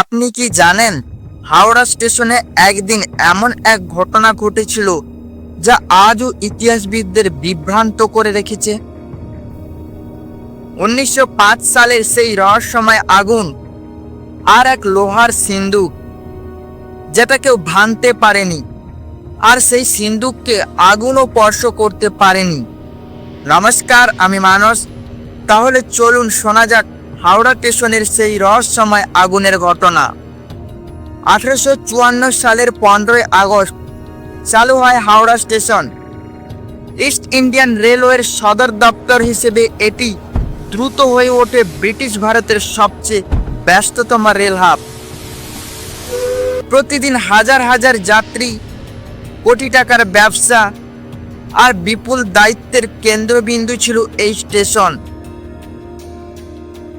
আপনি কি জানেন হাওড়া স্টেশনে একদিন এমন এক ঘটনা ঘটেছিল যা আজও ইতিহাসবিদদের বিভ্রান্ত করে রেখেছে? উনিশশো পাঁচ সালের সেই রহস্যময় আগুন আর এক লোহার সিন্দুক যেটা কেউ ভাঙতে পারেনি আর সেই সিন্দুককে আগুনও স্পর্শ করতে পারেনি। নমস্কার, আমি মানস। তাহলে চলুন শোনা যাক হাওড়া স্টেশনের সেই রহস্যময় আগুনের ঘটনা। আঠারোশো চুয়ান্ন সালের পনেরোই আগস্ট চালু হয় হাওড়া স্টেশন। ইস্ট ইন্ডিয়ান রেলওয়ের সদর দপ্তর হিসেবে এটি দ্রুত হয়ে ওঠে ব্রিটিশ ভারতের সবচেয়ে ব্যস্ততম রেল হাব। প্রতিদিন হাজার হাজার যাত্রী, কোটি টাকার ব্যবসা আর বিপুল দায়িত্বের কেন্দ্রবিন্দু ছিল এই স্টেশন।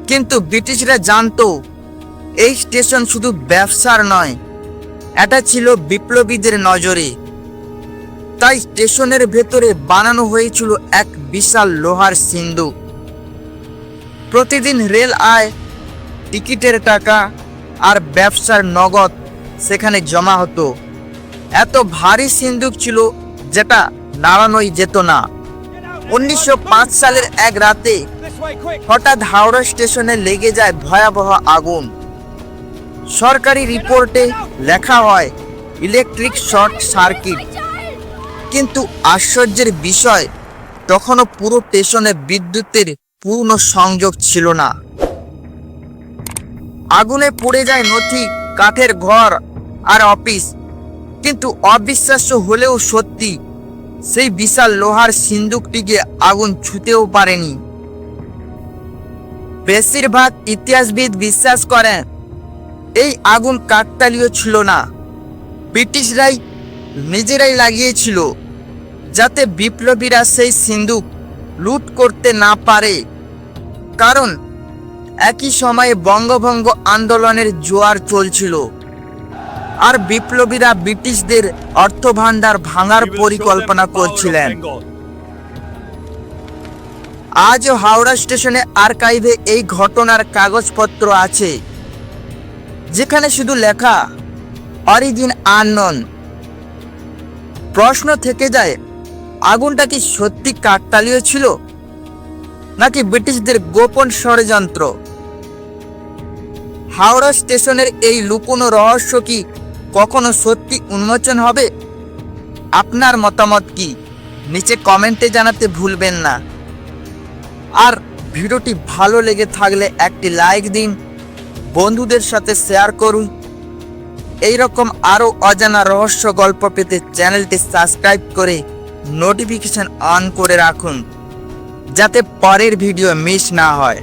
কিন্তু ব্রিটিশরা জানতো, এই স্টেশন শুধু ব্যবসার নয়, এটা ছিল বিপ্লবীদের নজরে। তাই স্টেশনের ভেতরে বানানো হয়েছিল এক বিশাল লোহার সিন্ধুক প্রতিদিন রেল আয়, টিকিটের টাকা আর ব্যবসার নগদ সেখানে জমা হতো। এত ভারী সিন্ধুক ছিল যেটা নাড়ানোই যেত না। উনিশশো পাঁচ সালের এক রাতে হঠাৎ হাওড়া স্টেশনে লেগে যায় ভয়াবহ আগুন। সরকারি রিপোর্টে লেখা হয় ইলেকট্রিক শর্ট সার্কিট। কিন্তু আশ্চর্যের বিষয় তখনও পুরো স্টেশনে বিদ্যুতের পূর্ণ সংযোগ ছিল না। আগুনে পুড়ে যায় নথি কাঠের ঘর আর অফিস। কিন্তু অবিশ্বাস্য হলেও সত্যি সেই বিশাল লোহার সিন্দুকটিকে আগুন ছুতেও পারেনি। বেশিরভাগ ইতিহাসবিদ বিশ্বাস করেন এই আগুন কাকতালীয় ছিল না। ব্রিটিশরাই নিজেরাই লাগিয়েছিল যাতে বিপ্লবীরা সেই সিন্দুক লুট করতে না পারে। কারণ একই সময়ে বঙ্গভঙ্গ আন্দোলনের জোয়ার চলছিল। আর বিপ্লবীরা ব্রিটিশদের অর্থভাণ্ডার ভাঙার পরিকল্পনা করছিলেন। আজও হাওড়া স্টেশনে আর্কাইভে এই ঘটনার কাগজপত্র আছে, যেখানে শুধু লেখা, অরিজিন আননন। প্রশ্ন থেকে যায়, আগুনটা কি সত্যি কাকতালীয় ছিল, নাকি ব্রিটিশদের গোপন ষড়যন্ত্র? হাওড়া স্টেশনের এই লুকোনো রহস্য কি কখনো সত্যি উন্মোচন হবে? আপনার মতামত কি? নিচে কমেন্টে জানাতে ভুলবেন না। আর ভিডিওটি ভালো লেগে থাকলে একটি লাইক দিন, বন্ধুদের সাথে শেয়ার করুন। এই রকম আরও অজানা রহস্য গল্প পেতে চ্যানেলটি সাবস্ক্রাইব করে নোটিফিকেশন অন করে রাখুন, যাতে পরের ভিডিও মিস না হয়।